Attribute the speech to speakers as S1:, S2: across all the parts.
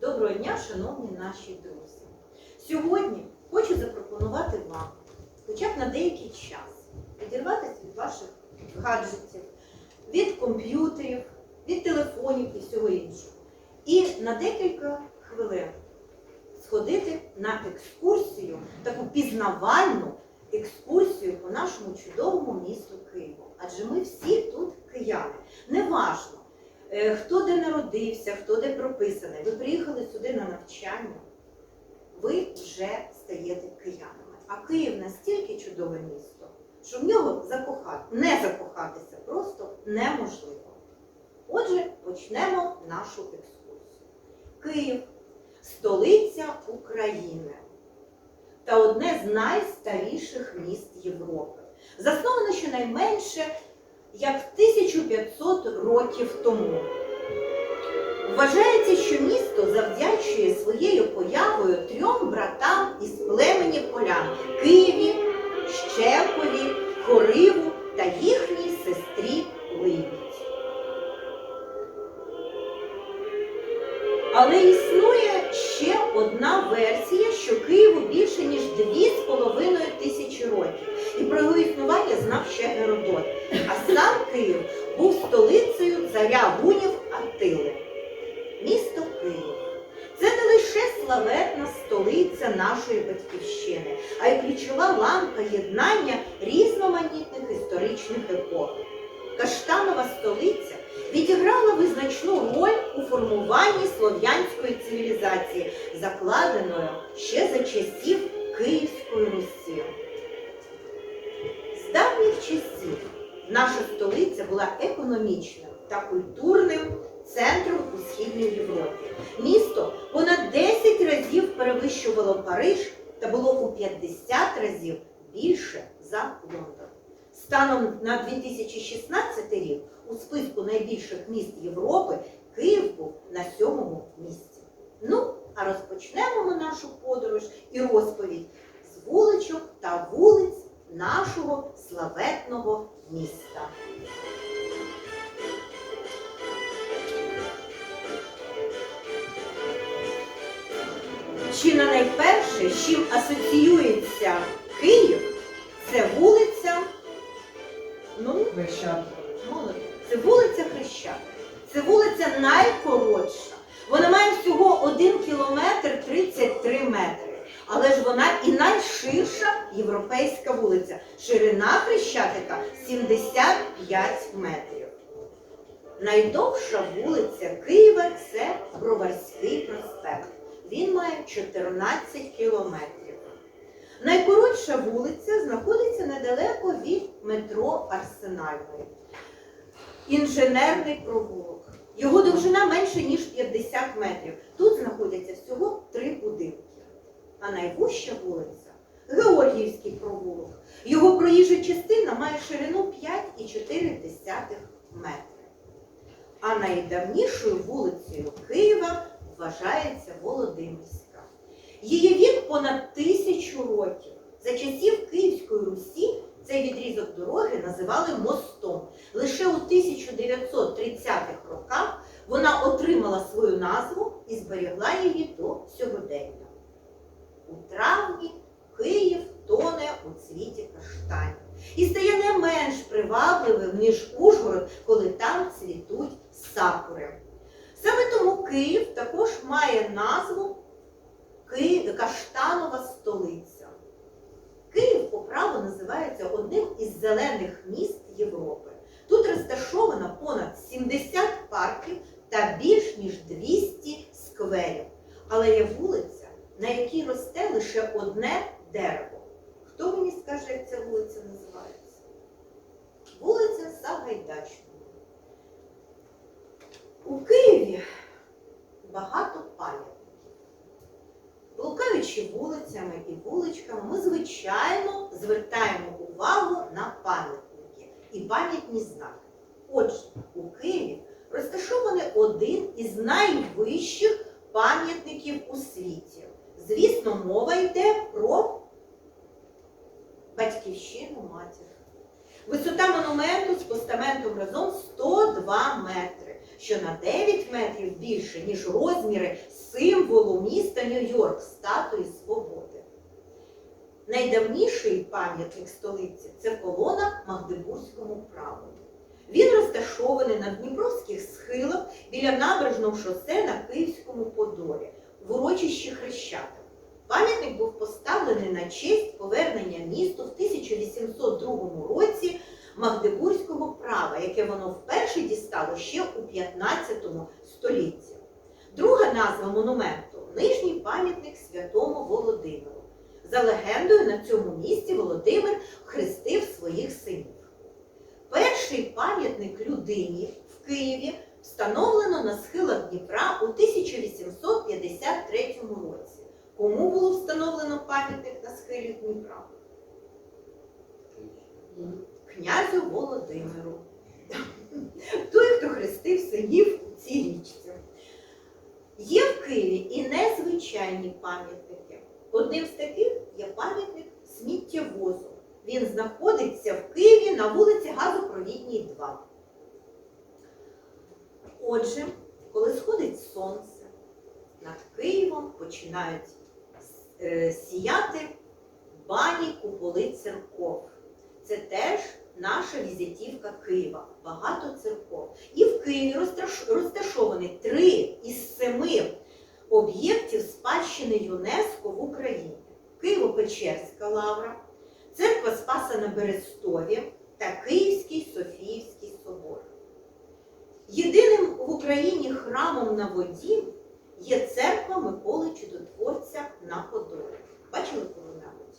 S1: Доброго дня, шановні наші друзі. Сьогодні хочу запропонувати вам, хоча б на деякий час, відірватися від ваших гаджетів, від комп'ютерів, від телефонів і всього іншого. І на декілька хвилин сходити на екскурсію, таку пізнавальну екскурсію по нашому чудовому місту Києву. Адже ми всі тут кияни. Неважно, хто де народився, хто де прописаний. Ви приїхали сюди на навчання, ви вже стаєте киянами. А Київ настільки чудове місто, що в нього закохати, не закохатися просто неможливо. Отже, почнемо нашу екскурсію. Київ столиця України та одне з найстаріших міст Європи. Засноване щонайменше як 1500 років тому. Вважається, що місто завдячує своєю появою трьом братам із племені полян Києві, Щепові, Хориву та їхній сестрі Ливіці. Але існує ще одна версія, що Києву більше ніж 2,5 тисячі років. І про його існування знав ще Геродот. А сам Київ був столицею царя гунів Аттили. Місто Київ. Це не лише славетна столиця нашої батьківщини, а й ключова ланка єднання різноманітних історичних епох. Каштанова столиця відіграла визначну роль у формуванні слов'янської цивілізації, закладеної ще за часів Київської Русі. Наша столиця була економічним та культурним центром у Східній Європі. Місто понад 10 разів перевищувало Париж та було у 50 разів більше за Лондон. Станом на 2016 рік у списку найбільших міст Європи Київ був на сьомому місці. Ну, а розпочнемо ми нашу подорож і розповідь з вуличок та вулиць нашого славетного міста. Чи на найперше, з чим асоціюється Київ, це вулиця, ну,
S2: Хрещатик.
S1: 75 метрів. Найдовша вулиця Києва це Броварський проспект. Він має 14 кілометрів. Найкоротша вулиця знаходиться недалеко від метро Арсенальної. Інженерний провулок. Його довжина менше, ніж 50 метрів. Тут знаходяться всього три будинки. А найвужча вулиця Георгіївський провулок. Його проїжджа частина має ширину 5,4 метри. А найдавнішою вулицею Києва вважається Володимирська. Її вік понад тисячу років. За часів Київської Русі цей відрізок дороги називали мостом. Лише у 1930-х роках вона отримала свою назву і зберегла її до сьогодення. У травні Київ тоне у цвіті каштанів і стає не менш привабливим, ніж Ужгород, коли там цвітуть сакури. Саме тому Київ також має назву Каштанова столиця. Київ по праву називається одним із зелених міст Європи. Тут розташовано понад 70 парків та більш ніж 200 скверів. Але є вулиця, на якій росте лише одне дерево. Хто мені скаже, як ця вулиця називається? Вулиця Сагайдачної. У Києві багато пам'ятників. Блукаючи вулицями і вуличками, ми, звичайно, звертаємо увагу на пам'ятники і пам'ятні знаки. Отже, у Києві розташований один із найвищих пам'ятників у світі. Звісно, мова йде про батьківщину матір. Висота монументу з постаментом разом 102 метри. що на 9 метрів більше, ніж розміри символу міста Нью-Йорк статуї свободи. Найдавніший пам'ятник столиці це колона Магдебурзькому праву. Він розташований на Дніпровських схилах біля набережного шосе на Київському Подолі, в урочищі Хрещатик. Пам'ятник був поставлений на честь повернення місту в 1802 році Магдебурзького права, яке воно вперше дістало ще у 15 столітті. Друга назва монументу нижній пам'ятник святому Володимиру. За легендою, на цьому місці Володимир хрестив своїх синів. Перший пам'ятник людині в Києві встановлено на схилах Дніпра у 1853 році. Кому було встановлено пам'ятник на схилі Дніпра? Князю Володимиру. Той, хто хрестив синів у цій річці. Є в Києві і незвичайні пам'ятники. Одним з таких є пам'ятник сміттєвозу. Він знаходиться в Києві на вулиці Газопровідній 2. Отже, коли сходить сонце, над Києвом починають сіяти бані куполи церков. Це теж наша візитівка Києва. Багато церков. І в Києві розташ- розташовані три із семи об'єктів спадщини ЮНЕСКО в Україні: Києво-Печерська лавра, церква Спаса на Берестові та Київський Софіївський собор. Єдиним в Україні храмом на воді є церква Миколи Чудотворця на Подолі. Бачили коли-небудь?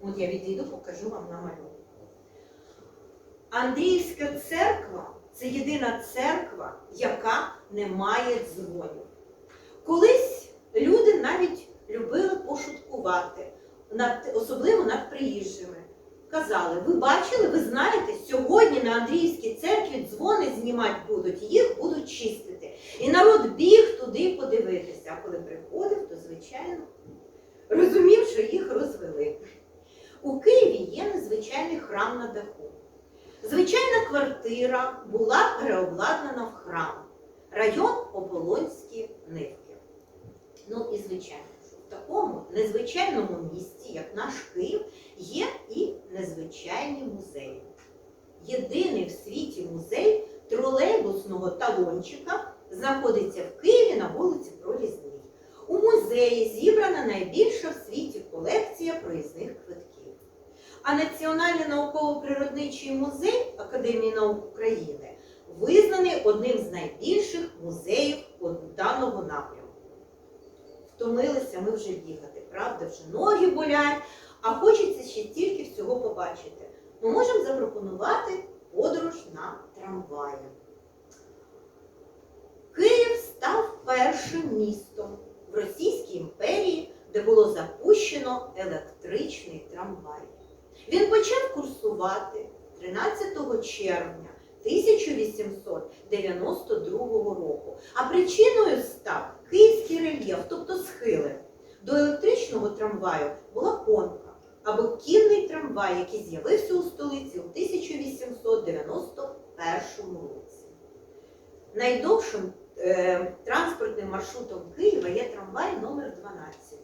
S1: От я відійду, покажу вам на малюнку. Андріївська церква це єдина церква, яка не має дзвонів. Колись люди навіть любили пошуткувати, особливо над приїжджими. Казали, ви бачили, ви знаєте, сьогодні на Андріївській церкві дзвони знімати будуть, їх будуть чистити. І народ біг туди подивитися. А коли приходив, то звичайно розумів, що їх розвели. У Києві є незвичайний храм на даху. Звичайна квартира була переобладнана в храм. Район Оболонські Нивки. Ну і звичайно, що в такому незвичайному місті, як наш Київ, є і незвичайні музеї. Єдиний в світі музей тролейбусного талончика знаходиться в Києві на вулиці Пролізній. У музеї зібрана найбільша в світі колекція проїзних квитків. А Національний науково-природничий музей Академії наук України визнаний одним з найбільших музеїв даного напрямку. Втомилися ми вже бігати, правда, вже ноги болять, а хочеться ще тільки всього побачити. Ми можемо запропонувати подорож на трамваї. Став першим містом в Російській імперії, де було запущено електричний трамвай. Він почав курсувати 13 червня 1892 року. А причиною став київський рельєф, тобто схили. До електричного трамваю була конка або кінний трамвай, який з'явився у столиці у 1891 році. Найдовшим транспортним маршрутом Києва є трамвай номер 12.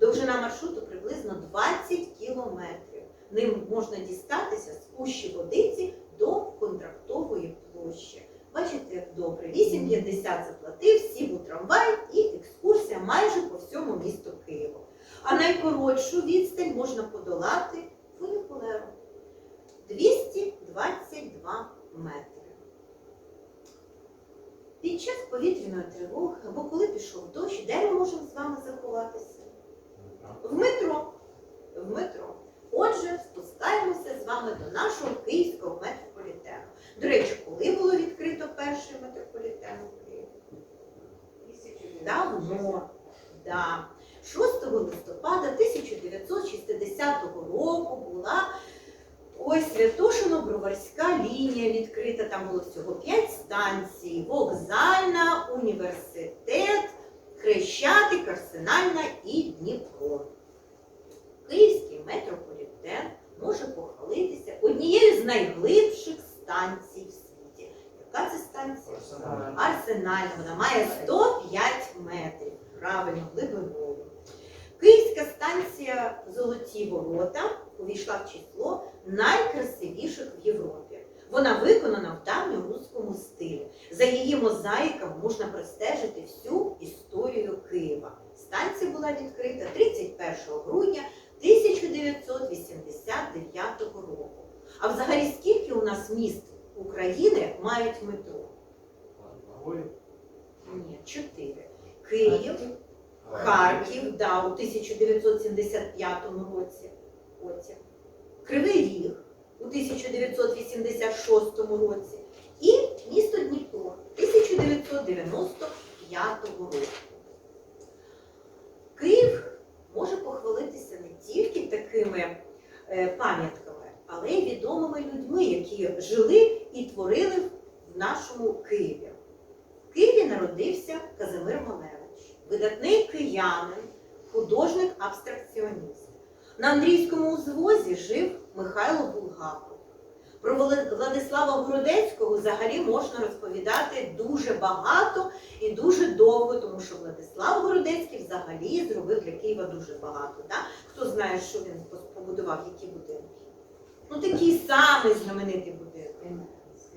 S1: Довжина маршруту приблизно 20 кілометрів. Ним можна дістатися з пущі водиці до контрактової площі. Бачите, як добре. 8,50 заплатив, сів у трамвай і екскурсія майже по всьому місту Києву. А найкоротшу відстань можна подолати фунікулером 222 метри. Під час повітряної тривоги або коли пішов дощ, де ми можемо з вами заховатися? В метро. В метро. Отже, спускаємося з вами до нашого київського метрополітену. До речі, коли було відкрито перший метрополітен у Києві? Давно. Да. 6 листопада 1960 року була ось Святошино-Броварська лінія відкрита. Там було всього 5 станцій: вокзальна, університет, Хрещатик, Арсенальна і Дніпро. Київський метрополітен може похвалитися однією з найглибших станцій в світі. Яка це станція?
S2: Арсенал.
S1: Арсенальна, вона має 105 метрів, правильно, глибиною. Київська станція Золоті Ворота увійшла в число найкрасивіших в Європі. Вона виконана в давньоруському стилі. За її мозаїками можна простежити всю історію Києва. Станція була відкрита 31 грудня 1989 року. А взагалі скільки у нас міст України мають метро? Ні, чотири. Київ, Харків, да, у 1975 році. Потім. Кривий Ріг у 1986 році. І місто Дніпро 1995 року. Київ може похвалитися не тільки такими е, пам'ятками, але й відомими людьми, які жили і творили в нашому Києві. В Києві народився Казимир Малевич, видатний киянин, художник-абстракціоніст. На Андрійському узвозі жив Михайло Булгаков. Про Владислава Городецького взагалі можна розповідати дуже багато і дуже довго, тому що Владислав Городецький взагалі зробив для Києва дуже багато. Да? Хто знає, що він побудував, які будинки? Ну такий самий знаменитий будинок.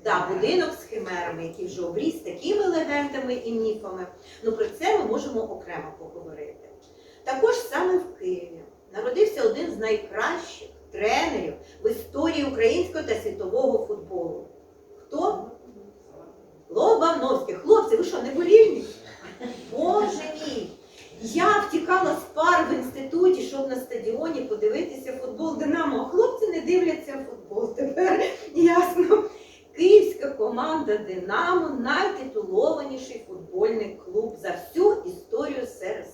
S1: Да, будинок з химерами, який вже обріс такими легендами і міфами. Ну про це ми можемо окремо поговорити. Також саме в Києві народився один з найкращих тренерів в історії українського та світового футболу. Хто? Лобановський. Хлопці, ви що, не болівні? Боже мій! Я втікала з пар в інституті, щоб на стадіоні подивитися футбол Динамо. А хлопці не дивляться футбол тепер. Ясно. Київська команда Динамо найтитулованіший футбольний клуб за всю історію СРСР,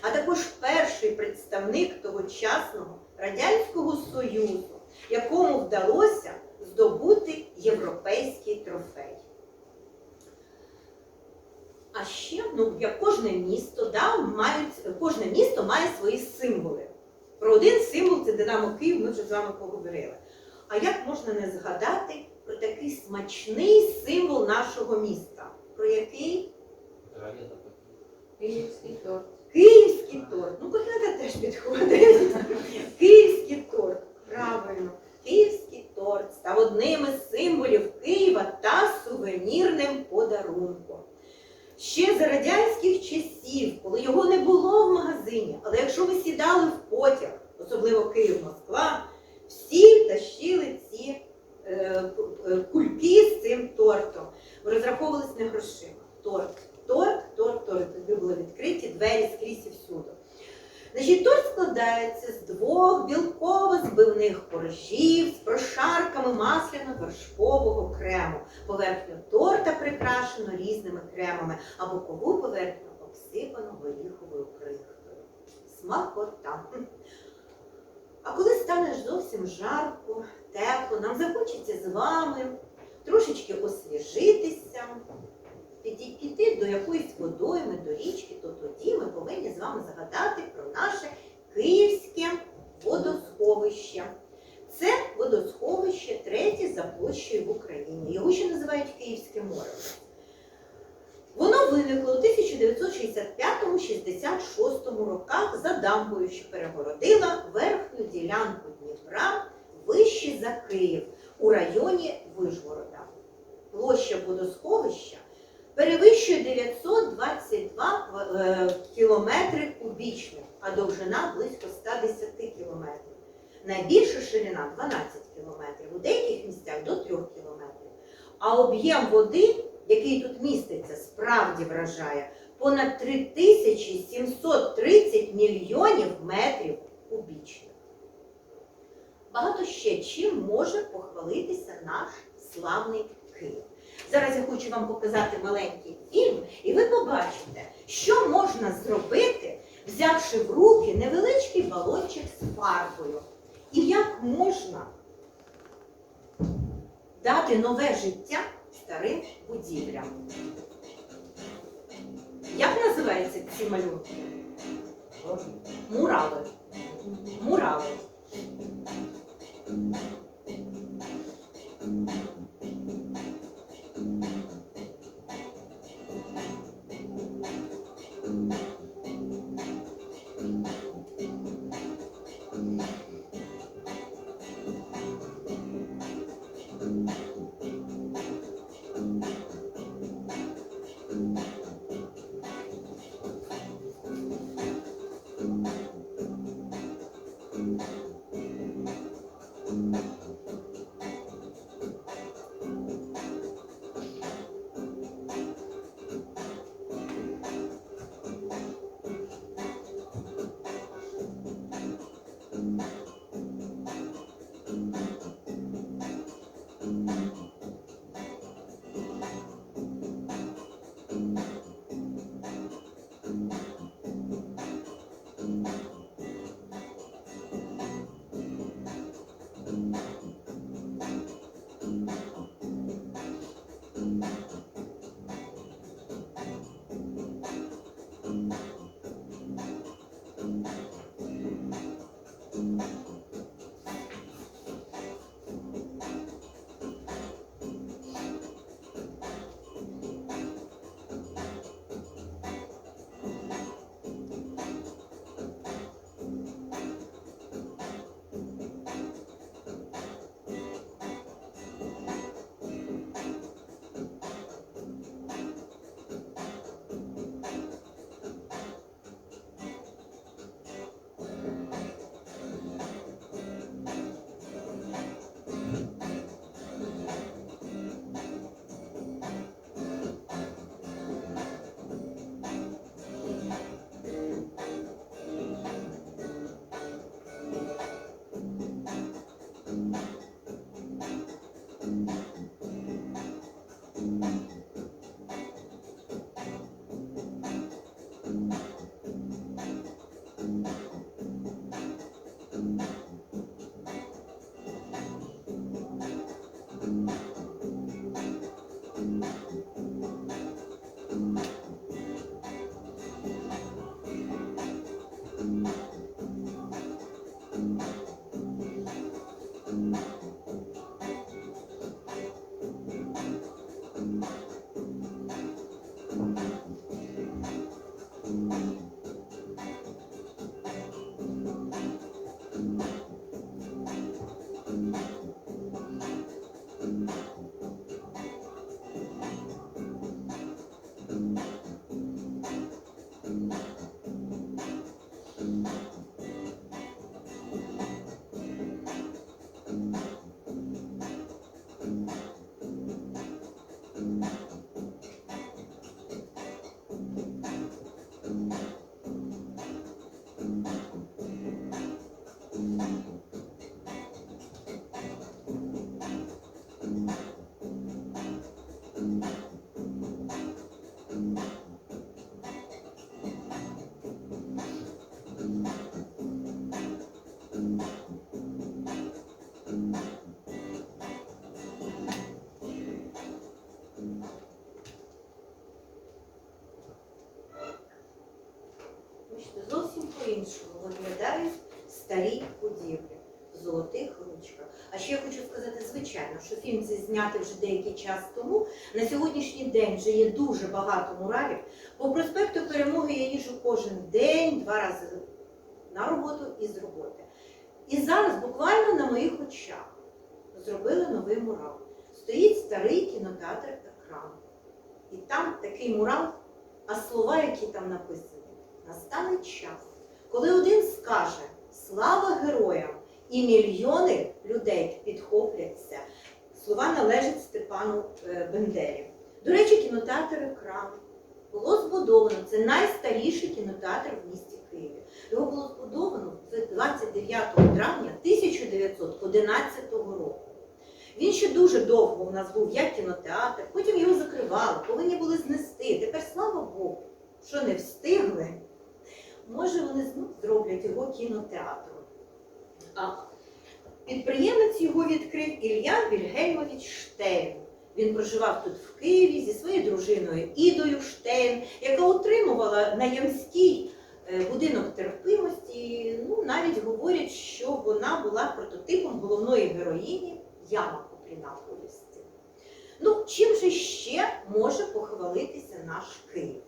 S1: а також перший представник тогочасного Радянського Союзу, якому вдалося здобути європейський трофей. А ще, ну, як кожне місто, да, мають, кожне місто має свої символи. Про один символ це Динамо Київ, ми вже з вами поговорили. А як можна не згадати про такий смачний символ нашого міста? Про який?
S3: Київський торт.
S1: Київський торт. Ну, котлета теж підходить. Київський торт. Правильно. Київський торт став одним із символів Києва та сувенірним подарунком. Ще за радянських часів, коли його не було в магазині, але якщо ви сідали в потяг, особливо Київ-Москва, всі тащили ці е, е, кульки з цим тортом. Розраховувались не грошима. Торт, торт, торт, торт. Тобі були відкриті двері скрізь і всюди. Значить, торт складається з двох білково-збивних коржів з прошарками масляно-вершкового крему. Поверхню торта прикрашено різними кремами, а бокову поверхню обсипано горіховою крихтою. Смакота. А коли станеш зовсім жарко, тепло, нам захочеться з вами трошечки освіжитися, піді- піти до якоїсь водойми, до річки, то тоді ми повинні з вами згадати про наше київське водосховище. Це водосховище третє за площею в Україні. Його ще називають Київське море. Воно виникло у 1965-66 роках за дамбою, що перегородила верхню ділянку Дніпра вище за Київ у районі Вижгорода. Площа водосховища перевищує 922 е, кілометри кубічних, а довжина близько 110 кілометрів. Найбільша ширина 12 кілометрів, у деяких місцях до 3 кілометрів. А об'єм води, який тут міститься, справді вражає понад 3730 мільйонів метрів кубічних. Багато ще чим може похвалитися наш славний Київ. Зараз я хочу вам показати маленький фільм, і ви побачите, що можна зробити, взявши в руки невеличкий балончик з фарбою. І як можна дати нове життя старим будівлям. Як називаються ці малюнки? Мурали. Мурали. іншого виглядають старі будівлі в золотих ручках. А ще я хочу сказати, звичайно, що фільм це знятий вже деякий час тому. На сьогоднішній день вже є дуже багато муралів. По проспекту перемоги я їжу кожен день, два рази на роботу і з роботи. І зараз буквально на моїх очах зробили новий мурал. Стоїть старий кінотеатр екран. І там такий мурал, а слова, які там написані, настане час коли один скаже Слава героям! І мільйони людей підхопляться. Слова належать Степану е, Бендері. До речі, кінотеатр екран було збудовано. Це найстаріший кінотеатр в місті Києві. Його було збудовано 29 травня 1911 року. Він ще дуже довго у нас був як кінотеатр, потім його закривали, повинні були знести. Тепер, слава Богу, що не встигли, може вони знов зроблять його кінотеатром. А підприємець його відкрив Ілля Вільгельмович Штейн. Він проживав тут в Києві зі своєю дружиною Ідою Штейн, яка утримувала на Ямській е, будинок терпимості. Ну, навіть говорять, що вона була прототипом головної героїні Яма Купріна. Ну, чим же ще може похвалитися наш Київ?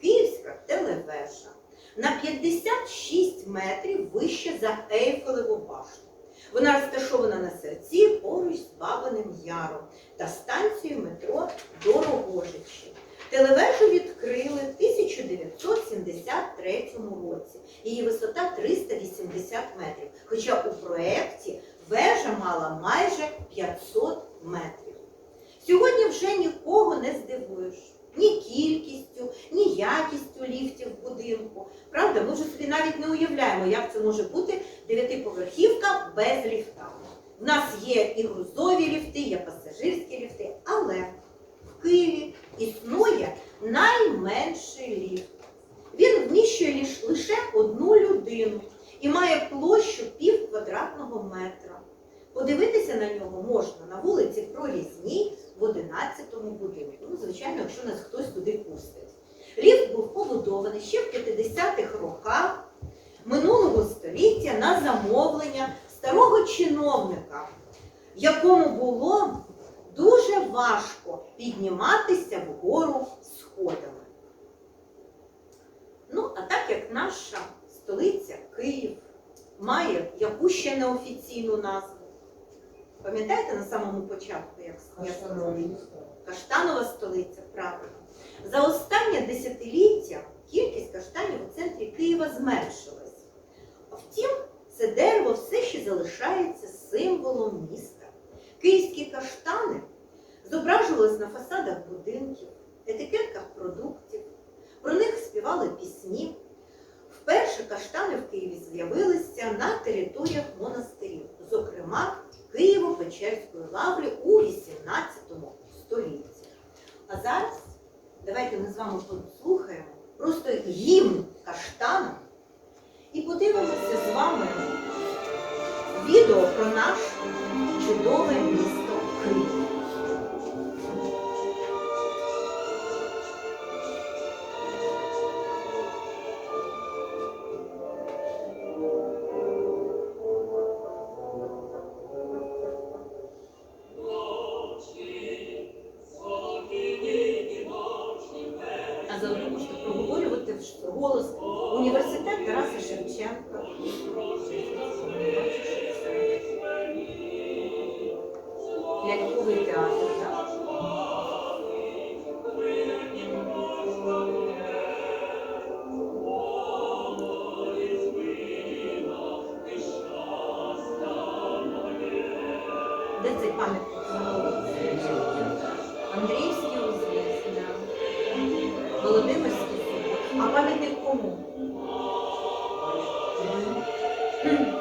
S1: Київська телевежа на 56 метрів вище за Ейфелеву башту. Вона розташована на серці поруч з Бабиним Яром та станцією метро Дорогожичі. Телевежу відкрили в 1973 році. Її висота 380 метрів. Хоча у проєкті вежа мала майже 500 метрів. Сьогодні вже нікого не здивуєш ні кількістю, ні якістю ліфтів в будинку. Правда, ми вже собі навіть не уявляємо, як це може бути дев'ятиповерхівка без ліфта. У нас є і грузові ліфти, є пасажирські ліфти, але в Києві існує найменший ліфт. Він вміщує лише одну людину і має площу пів квадратного метра. Подивитися на нього можна на вулиці Пролізній в 11-му будинку. Ну, звичайно, якщо нас хтось туди пустить. Ліфт був побудований ще в 50-х роках минулого століття на замовлення старого чиновника, якому було дуже важко підніматися вгору сходами. Ну, а так як наша столиця Київ має яку ще неофіційну назву. Пам'ятаєте на самому початку, як я сказала? Каштанова столиця, правильно. За останнє десятиліття кількість каштанів у центрі Києва зменшилась. Втім, це дерево все ще залишається символом міста. Київські каштани зображувались на фасадах будинків, етикетках продуктів. Про них співали пісні. Вперше каштани в Києві з'явилися на територіях монастирів, зокрема Києво-Печерської лаври у 18 столітті. А зараз давайте ми з вами послухаємо просто гімн каштана і подивимося з вами відео про наш чудове Thank you.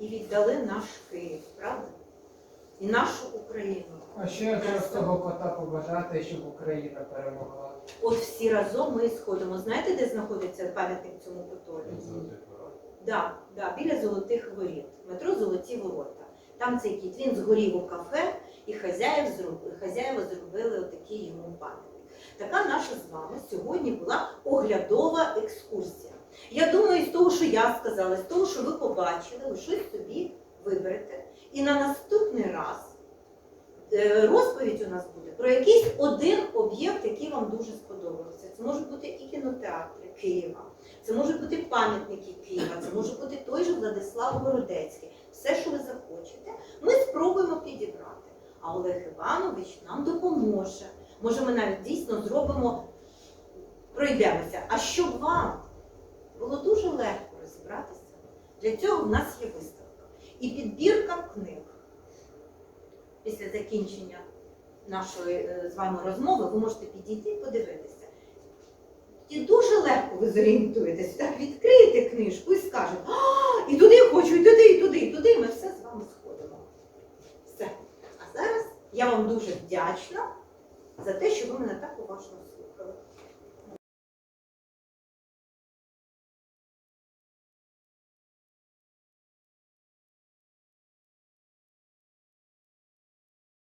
S1: І віддали наш Київ, правда? І нашу Україну.
S2: А що якраз того кота побажати, щоб Україна перемогла?
S1: От всі разом ми сходимо. Знаєте, де знаходиться пам'ятник цьому котові? Да, да, біля золотих воріт. Метро Золоті ворота. Там цей кіт, він згорів у кафе, і хазяїв зроб- хазяїва зробили отакий йому пам'ятник. Така наша з вами сьогодні була оглядова екскурсія. Я думаю, з того, що я сказала, з того, що ви побачили, ви щось собі виберете. І на наступний раз е, розповідь у нас буде про якийсь один об'єкт, який вам дуже сподобався. Це можуть бути і кінотеатри Києва, це можуть бути пам'ятники Києва, це може бути той же Владислав Городецький. Все, що ви захочете, ми спробуємо підібрати. А Олег Іванович нам допоможе. Може, ми навіть дійсно зробимо, пройдемося. А щоб вам було дуже легко розібратися, для цього в нас є виставка і підбірка книг. Після закінчення нашої е, з вами розмови ви можете підійти і подивитися. І дуже легко ви зорієнтуєтесь. Так відкриєте книжку і скажете, а, і туди я хочу, і туди, і туди, і туди, і ми все з вами сходимо. Все. А зараз я вам дуже вдячна за те, що ви мене так уважно слухали.